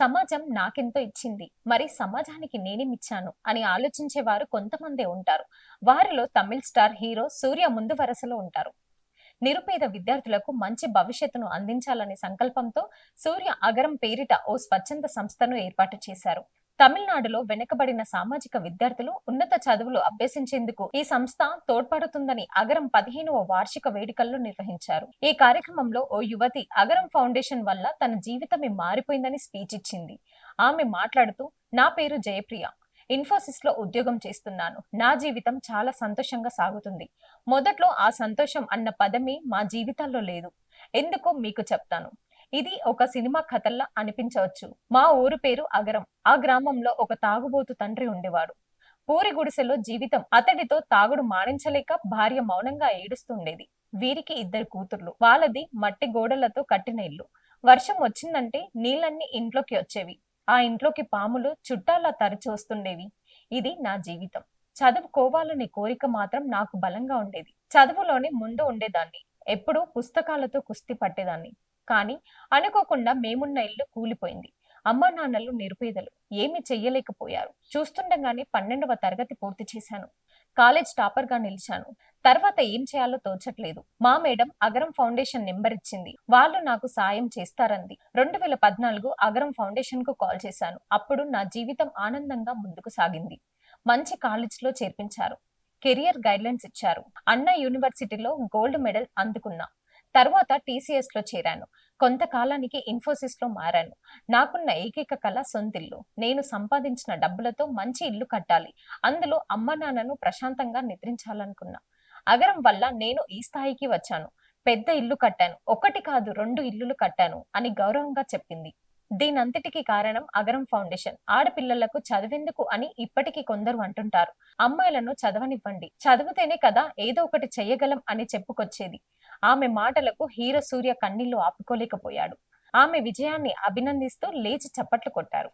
సమాజం నాకెంతో ఇచ్చింది. మరి సమాజానికి నేనేమిచ్చాను అని ఆలోచించేవారు కొంతమందే ఉంటారు. వారిలో తమిళ్ స్టార్ హీరో సూర్య ముందు వరుసలో ఉంటారు. నిరుపేద విద్యార్థులకు మంచి భవిష్యత్తును అందించాలనే సంకల్పంతో సూర్య అగరం పేరిట ఓ స్వచ్ఛంద సంస్థను ఏర్పాటు చేశారు. తమిళనాడులో వెనుకబడిన సామాజిక విద్యార్థులు ఉన్నత చదువులు అభ్యసించేందుకు ఈ సంస్థ తోడ్పడుతుందని అగరం పదిహేనవ వార్షిక వేడుకల్లో నిర్వహించారు. ఈ కార్యక్రమంలో ఓ యువతి అగరం ఫౌండేషన్ వల్ల తన జీవితమే మారిపోయిందని స్పీచ్ ఇచ్చింది. ఆమె మాట్లాడుతూ నా పేరు జయప్రియ. ఇన్ఫోసిస్లో ఉద్యోగం చేస్తున్నాను. నా జీవితం చాలా సంతోషంగా సాగుతుంది. మొదట్లో ఆ సంతోషం అన్న పదమే మా జీవితాల్లో లేదు. ఎందుకో మీకు చెప్తాను. ఇది ఒక సినిమా కథల్లా అనిపించవచ్చు. మా ఊరు పేరు అగరం. ఆ గ్రామంలో ఒక తాగుబోతు తండ్రి ఉండేవాడు. పూరి గుడిసెలో జీవితం అతడితో తాగుడు మానించలేక భార్య మౌనంగా ఏడుస్తుండేది. వీరికి ఇద్దరు కూతుర్లు. వాళ్ళది మట్టి గోడలతో కట్టిన ఇల్లు. వర్షం వచ్చిందంటే నీళ్ళన్నీ ఇంట్లోకి వచ్చేవి. ఆ ఇంట్లోకి పాములు చుట్టాలా తరచి వస్తుండేవి. ఇది నా జీవితం. చదువుకోవాలనే కోరిక మాత్రం నాకు బలంగా ఉండేది. చదువులోనే ముందు ఉండేదాన్ని. ఎప్పుడూ పుస్తకాలతో కుస్తీ పట్టేదాన్ని. కానీ అనుకోకుండా మేమున్న ఇల్లు కూలిపోయింది. అమ్మా నాన్నలు నిరుపేదలు ఏమీ చెయ్యలేకపోయారు. చూస్తుండగానే పన్నెండవ తరగతి పూర్తి చేశాను. కాలేజ్ టాపర్గా నిలిచాను. తర్వాత ఏం చేయాలో తోచట్లేదు. మా మేడం అగరం ఫౌండేషన్ నెంబర్ ఇచ్చింది. వాళ్ళు నాకు సాయం చేస్తారంది. రెండు వేల పద్నాలుగు అగరం ఫౌండేషన్కు కాల్ చేశాను. అప్పుడు నా జీవితం ఆనందంగా ముందుకు సాగింది. మంచి కాలేజ్లో చేర్పించారు. కెరియర్ గైడ్లైన్స్ ఇచ్చారు. అన్నా యూనివర్సిటీలో గోల్డ్ మెడల్ అందుకున్నా. తర్వాత టీసీఎస్లో చేరాను. కొంతకాలానికి ఇన్ఫోసిస్లో మారాను. నాకున్న ఏకైక కళ సొంతిల్లు. నేను సంపాదించిన డబ్బులతో మంచి ఇల్లు కట్టాలి. అందులో అమ్మ నాన్నను ప్రశాంతంగా నిద్రించాలనుకున్నా. అగరం వల్ల నేను ఈ స్థాయికి వచ్చాను. పెద్ద ఇల్లు కట్టాను. ఒకటి కాదు రెండు ఇల్లులు కట్టాను అని గౌరవంగా చెప్పింది. దీనంతటికి కారణం అగరం ఫౌండేషన్. ఆడపిల్లలకు చదివేందుకు అని ఇప్పటికీ కొందరు అంటుంటారు. అమ్మాయిలను చదవనివ్వండి. చదివితేనే కదా ఏదో ఒకటి చెయ్యగలం అని చెప్పుకొచ్చేది. ఆమె మాటలకు హీరో సూర్య కన్నీళ్ళు ఆపుకోలేకపోయాడు. ఆమె విజయాన్ని అభినందిస్తూ లేచి చప్పట్లు కొట్టారు.